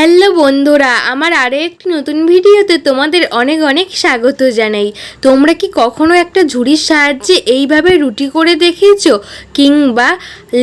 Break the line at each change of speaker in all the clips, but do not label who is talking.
Hello বন্ধুরা, আমার আরও একটি নতুন ভিডিওতে তোমাদের অনেক অনেক স্বাগত জানাই। তোমরা কি কখনো একটা ঝুড়ির সাহায্যে এইভাবে রুটি করে দেখেছ? কিংবা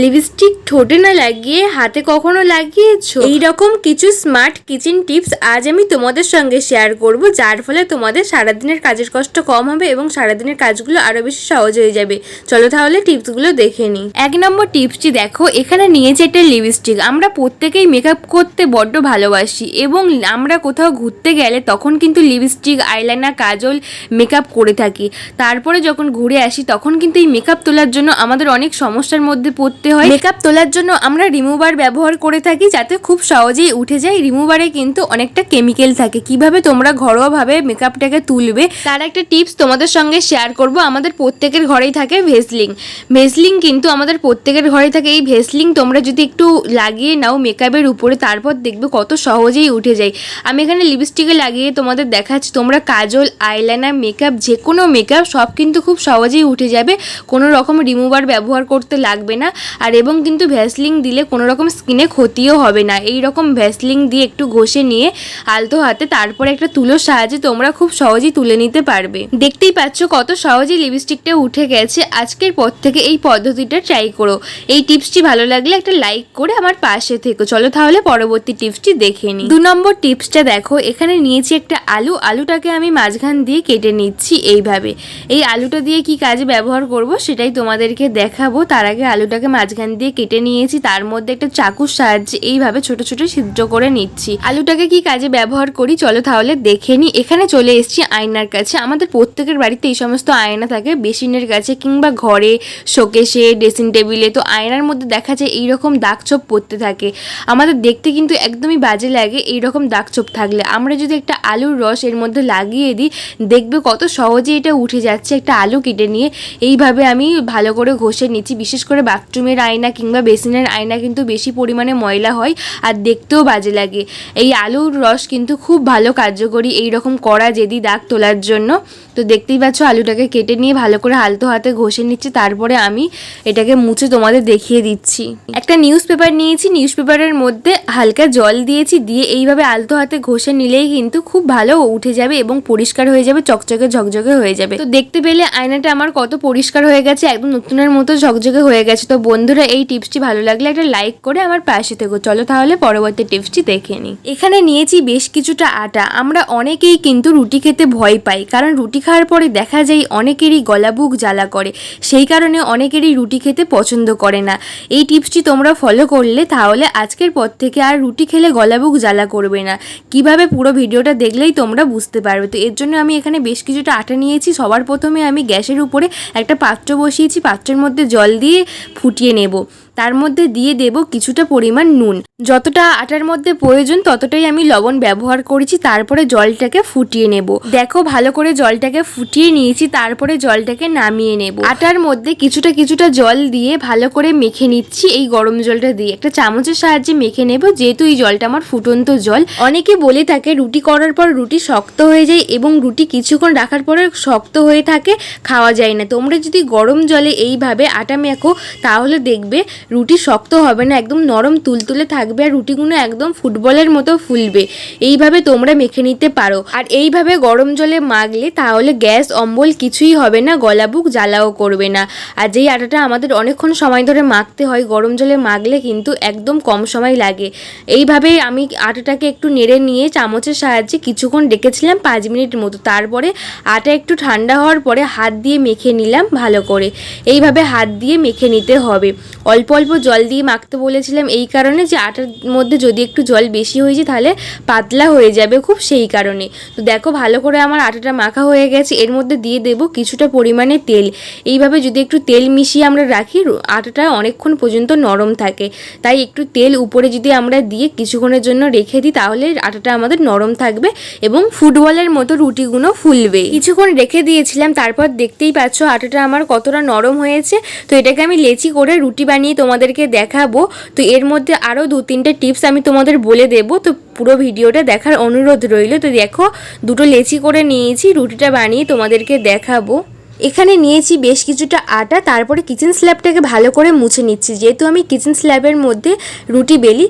লিপস্টিক ঠোঁটে না লাগিয়ে হাতে কখনো লাগিয়েছো? এই রকম কিছু স্মার্ট কিচেন টিপস আজ আমি তোমাদের সঙ্গে শেয়ার করব, যার ফলে তোমাদের সারাদিনের কাজের কষ্ট কম হবে এবং সারাদিনের কাজগুলো আরও বেশি সহজ হয়ে যাবে। চলো তাহলে টিপসগুলো দেখে নিই। এক নম্বর টিপসটি দেখো, এখানে নিয়েছে একটা লিপস্টিক। আমরা প্রত্যেকেই মেকআপ করতে বড্ড ভালোবাসি এবং আমরা কোথাও ঘুরতে গেলে তখন কিন্তু লিপস্টিক আইলাইনার কাজল মেকআপ করে থাকি। তারপরে যখন ঘুরে আসি তখন কিন্তু এই মেকআপ তোলার জন্য আমাদের অনেক সমস্যার মধ্যে পড়তে হয়। মেকআপ তোলার জন্য আমরা রিমুভার ব্যবহার করে থাকি যাতে খুব সহজেই উঠে যায়। রিমুভারে কিন্তু অনেকটা কেমিক্যাল থাকে। কীভাবে তোমরা ঘরোয়াভাবে মেকআপটাকে তুলবে তার একটা টিপস তোমাদের সঙ্গে শেয়ার করব। আমাদের প্রত্যেকের ঘরেই থাকে ভেসলিং। ভেসলিং কিন্তু আমাদের প্রত্যেকের ঘরেই থাকে। এই ভেসলিং তোমরা যদি একটু লাগিয়ে নাও মেকআপের উপরে, তারপর দেখবে কত সহজেই উঠে যায় আমি এখানে লিপস্টিকে লাগিয়ে তোমাদের দেখাচ্ছি, তোমরা কাজল আইলাইনার মেকআপ যে কোনো মেকআপ সব কিন্তু খুব সহজেই উঠে যাবে। কোনো রকম রিমুভার ব্যবহার করতে লাগবে না। আর এবং কিন্তু ভ্যাসলিং দিলে কোনো রকম স্কিনে ক্ষতিও হবে না। এই রকম ভ্যাসলিং দিয়ে একটু ঘষে নিয়ে আলতো হাতে তারপরে একটা তুলোর সাহায্যে তোমরা খুব সহজেই তুলে নিতে পারবে। দেখতেই পাচ্ছ কত সহজেই লিপস্টিকটা উঠে গেছে। আজকের পর থেকে এই পদ্ধতিটা ট্রাই করো। এই টিপসটি ভালো লাগলে একটা লাইক করে আমার পাশে থেকো। চলো তাহলে পরবর্তী টিপসটি দেখে। নিই দু নম্বর টিপসটা দেখো, এখানে নিয়েছি একটা আলু। আলুটাকে আমি মাঝখান দিয়ে কেটে নিচ্ছি এইভাবে। এই আলুটা দিয়ে কি কাজে ব্যবহার করব সেটাই তোমাদেরকে দেখাবো। তার আগে আলুটাকে মাঝখান দিয়ে কেটে নিয়েছি, তার মধ্যে একটা চাকুর সাহায্যে এইভাবে ছোট ছোট সিদ্ধ করে নিচ্ছি। আলুটাকে কি কাজে ব্যবহার করি চলো তাহলে দেখে নিই এখানে চলে এসেছি আয়নার কাছে। আমাদের প্রত্যেকের বাড়িতে এই সমস্ত আয়না থাকে, বেসিনের কাছে কিংবা ঘরে শোকেশে ড্রেসিং টেবিলে। তো আয়নার মধ্যে দেখা যায় এইরকম দাগ ছোপ পড়তে থাকে। আমাদের দেখতে কিন্তু একদমই বাজে লাগে, এইরকম দাগ ছোপ থাকলে। আমরা যদি একটা আলুর রস এর মধ্যে লাগিয়ে দিই, দেখবে কত সহজে এটা উঠে যাচ্ছে একটা আলু কেটে নিয়ে। এইভাবে আমি ভালো করে ঘষে নিচ্ছি, বিশেষ করে বাথরুমের আয়না কিংবা বেসিনের আয়না কিন্তু বেশি পরিমাণে ময়লা হয় আর দেখতেও বাজে লাগে। এই আলুর রস কিন্তু খুব ভালো কার্যকরী এই রকম কড়া জেদি দাগ তোলার জন্য। তো দেখতেই পাচ্ছ আলুটাকে কেটে নিয়ে ভালো করে আলতো হাতে ঘষে নিচ্ছি, তারপরে আমি এটাকে মুছে তোমাদের দেখিয়ে দিচ্ছি। একটা নিউজ পেপার নিয়েছি নিউজ পেপারের মধ্যে হালকা জল দিয়েছি দিয়ে এইভাবে আলতো হাতে ঘষে নিলেই কিন্তু খুব ভালো উঠে যাবে এবং পরিষ্কার হয়ে যাবে, চকচকে ঝকঝকে হয়ে যাবে। তো দেখতে পেলে আয়নাটা আমার কত পরিষ্কার হয়ে গেছে, একদম নতুনের মতো ঝকঝকে হয়ে গেছে। তো বন্ধুরা, এই টিপসটি ভালো লাগলে একটা লাইক করে আমার পাশে থেকো। চলো তাহলে পরবর্তী টিপসটি দেখে নিই। এখানে নিয়েছি বেশ কিছুটা আটা। আমরা অনেকেই কিন্তু রুটি খেতে ভয় পাই, কারণ রুটি খাওয়ার পরে দেখা যায় অনেকেরই গলা বুক জ্বালা করে। সেই কারণে অনেকেরই রুটি খেতে পছন্দ করে না। এই টিপসটি তোমরা ফলো করলে তাহলে আজকের পর থেকে আর রুটি খেলে গলা বুক জ্বালা করবে না। কীভাবে পুরো ভিডিওটা দেখলেই তোমরা বুঝতে পারবে? তো এর জন্য আমি এখানে বেশ কিছুটা আটা নিয়েছি। সবার প্রথমে আমি গ্যাসের উপরে একটা পাত্র বসিয়েছি। পাত্রের মধ্যে জল দিয়ে ফুটিয়ে নেব। তার মধ্যে দিয়ে দেব কিছুটা পরিমাণ নুন। যতটা আটার মধ্যে প্রয়োজন ততটাই আমি লবণ ব্যবহার করেছি, তারপরে জলটাকে ফুটিয়ে নেব। দেখো, ভালো করে জলটাকে ফুটিয়ে নিয়েছি, তারপরে জলটাকে নামিয়ে নেব। আটার মধ্যে কিছুটা কিছুটা জল দিয়ে ভালো করে মেখে নিচ্ছি এই গরম জলটা দিয়ে। একটা চামচের সাহায্যে মেখে নেব, যেহেতু এই জলটা আমার ফুটন্ত জল। অনেকে বলে থাকে, রুটি করার পর রুটি শক্ত হয়ে যায় এবং রুটি কিছুক্ষণ রাখার পরে শক্ত হয়ে থাকে, খাওয়া যায় না। তোমরা যদি গরম জলে এইভাবে আটা মেখো, তাহলে দেখবে রুটি শক্ত হবে না, একদম নরম তুলতুলে থাকবে আর রুটিগুলো একদম ফুটবলের মতো ফুলবে। এইভাবে তোমরা মেখে নিতে পারো। আর এইভাবে গরম জলে মাখলে তাহলে গ্যাস, অম্বল কিছুই হবে না, গলা বুক জ্বালাও করবে না। আর যেই আটাটা আমাদের অনেকক্ষণ সময় ধরে মাখতে হয়, গরম জলে মাখলে কিন্তু একদম কম সময় লাগে। এইভাবে আমি আটাটাকে একটু নেড়ে নিয়ে চামচের সাহায্যে কিছুক্ষণ ডেকেছিলাম পাঁচ মিনিট মতো। তারপরে আটা একটু ঠান্ডা হওয়ার পরে হাত দিয়ে মেখে নিলাম ভালো করে। এইভাবে হাত দিয়ে মেখে নিতে হবে। অল্প অল্প জল দিয়ে মাখতে বলেছিলাম এই কারণে যে আটার মধ্যে যদি একটু জল বেশি হয়ে যায় তাহলে পাতলা হয়ে যাবে খুব সেই কারণে। তো দেখো ভালো করে আমার আটাটা মাখা হয়ে গেছে, এর মধ্যে দিয়ে দেবো কিছুটা পরিমাণে তেল। এইভাবে যদি একটু তেল মিশিয়ে আমরা রাখি, আটাটা অনেকক্ষণ পর্যন্ত নরম থাকে। তাই একটু তেল উপরে যদি আমরা দিয়ে কিছুক্ষণের জন্য রেখে দিই, তাহলে আটাটা আমাদের নরম থাকবে এবং ফুটবলের মতো রুটিগুলো ফুলবে। কিছুক্ষণ রেখে দিয়েছিলাম, তারপর দেখতেই পাচ্ছ আটাটা আমার কতটা নরম হয়েছে। তো এটাকে আমি লেচি করে রুটি বানিয়ে তোমাদেরকে দেখাবো। তো এর মধ্যে আরও দু তিনটে টিপস আমি তোমাদের বলে দেবো। তো পুরো ভিডিওটা দেখার অনুরোধ রইল। তো দেখো, দুটো লেচি করে নিয়েছি, রুটিটা বানিয়ে তোমাদেরকে দেখাবো। এখানে নিয়েছি বেশ কিছুটা আটা, তারপরে কিচেন স্ল্যাবটাকে ভালো করে মুছে নিচ্ছি। যেহেতু আমি কিচেন স্ল্যাবের মধ্যে রুটি বেলি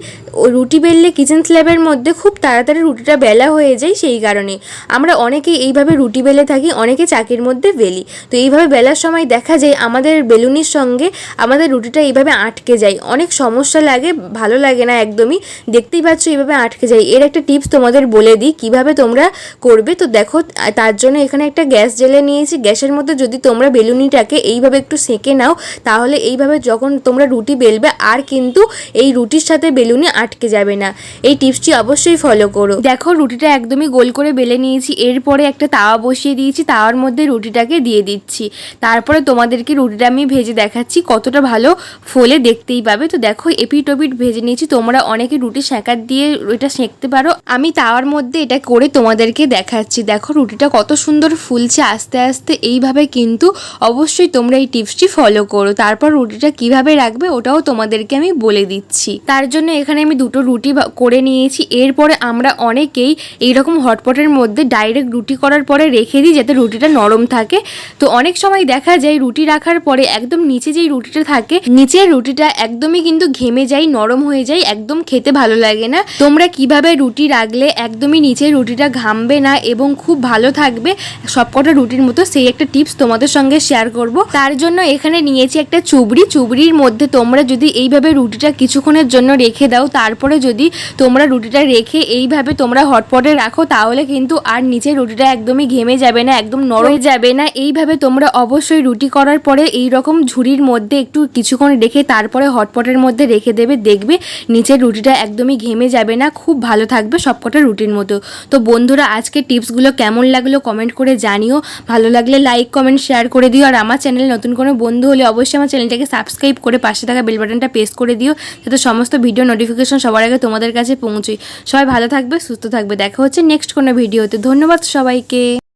রুটি বেললে কিচেন স্ল্যাবের মধ্যে খুব তাড়াতাড়ি রুটিটা বেলা হয়ে যায় সেই কারণে। আমরা অনেকেই এইভাবে রুটি বেলে থাকি, অনেকে চাকির মধ্যে বেলি। তো এইভাবে বেলার সময় দেখা যায় আমাদের বেলুনির সঙ্গে আমাদের রুটিটা এইভাবে আটকে যায়। অনেক সমস্যা লাগে, ভালো লাগে না একদমই। দেখতেই পাচ্ছ এইভাবে আটকে যায়। এর একটা টিপস তোমাদের বলে দিই, কীভাবে তোমরা করবে? তো দেখো, তার জন্য এখানে একটা গ্যাস জেলে নিয়েছি। গ্যাসের মধ্যে যদি তোমরা বেলুনিটাকে এইভাবে একটু সেঁকে নাও, তাহলে এইভাবে যখন তোমরা রুটি বেলবে, আর কিন্তু এই রুটির সাথে বেলুনি আটকে যাবে না। এই টিপসটি অবশ্যই ফলো করো। দেখো, রুটিটা একদমই গোল করে বেলে নিয়েছি। এরপরে একটা তাওয়া বসিয়ে দিয়েছি। তাওয়ার মধ্যে রুটিটাকে দিয়ে দিচ্ছি। তারপরে তোমাদেরকে রুটিটা আমি ভেজে দেখাচ্ছি, কতটা ভালো ফোলে দেখতেই পাবে। তো দেখো এপিট ওপিট ভেজে নিয়েছি। তোমরা অনেকে রুটি সেঁকার দিয়ে এটা সেঁকতে পারো। আমি তাওয়ার মধ্যে এটা করে তোমাদেরকে দেখাচ্ছি। দেখো, রুটিটা কত সুন্দর ফুলছে আস্তে আস্তে। এইভাবে কিন্তু অবশ্যই তোমরা এই টিপসটি ফলো করো। তারপর রুটিটা কীভাবে রাখবে ওটাও তোমাদেরকে আমি বলে দিচ্ছি। তার জন্য এখানে আমি দুটো রুটি করে নিয়েছি। এরপরে আমরা অনেকেই এইরকম হটপটের মধ্যে ডাইরেক্ট রুটি করার পরে রেখে দিই যাতে রুটিটা নরম থাকে। তো অনেক সময় দেখা যায় রুটি রাখার পরে একদম নিচে যেই রুটিটা থাকে, নিচের রুটিটা একদমই কিন্তু ঘেমে যায়, নরম হয়ে যায়, একদম খেতে ভালো লাগে না। তোমরা কীভাবে রুটি রাখলে একদমই নিচের রুটিটা ঘামবে না এবং খুব ভালো থাকবে, সবকটা রুটির মতো সেই একটা টিপস তোমাদের সঙ্গে শেয়ার করব। তার জন্য এখানে নিয়েছি একটা চুবড়ি। চুবড়ির মধ্যে তোমরা যদি এইভাবে রুটিটা কিছুক্ষণের জন্য রেখে দাও তারপরে যদি তোমরা রুটিটা রেখে এইভাবে তোমরা হটপটে রাখো, তাহলে কিন্তু আর নিচে রুটিটা একদমই ঘেমে যাবে না, একদম নরম যাবে না। এইভাবে তোমরা অবশ্যই রুটি করার পরে এই রকম ঝুড়ির মধ্যে একটু কিছুক্ষণ রেখে তারপরে হটপটের মধ্যে রেখে দেবে, দেখবে নিচের রুটিটা একদমই ঘেমে যাবে না, খুব ভালো থাকবে সবকটা রুটির মতো। তো বন্ধুরা আজকে টিপসগুলো কেমন লাগল কমেন্ট করে জানিও। ভালো লাগলে লাইক, কমেন্ট, শেয়ার করে দিও। আর আমার চ্যানেল নতুন কোনো বন্ধু হলে অবশ্যই আমার চ্যানেলটাকে সাবস্ক্রাইব করে পাশে থাকা বেল বাটনটা প্রেস করে দিও। যাতে সমস্ত ভিডিও নোটিফিকেশন সবার আগে তোমাদের কাছে পৌঁছই। সবাই ভালো থাকবে, সুস্থ থাকবে। দেখা হচ্ছে নেক্সট কোনো ভিডিওতে ধন্যবাদ সবাইকে।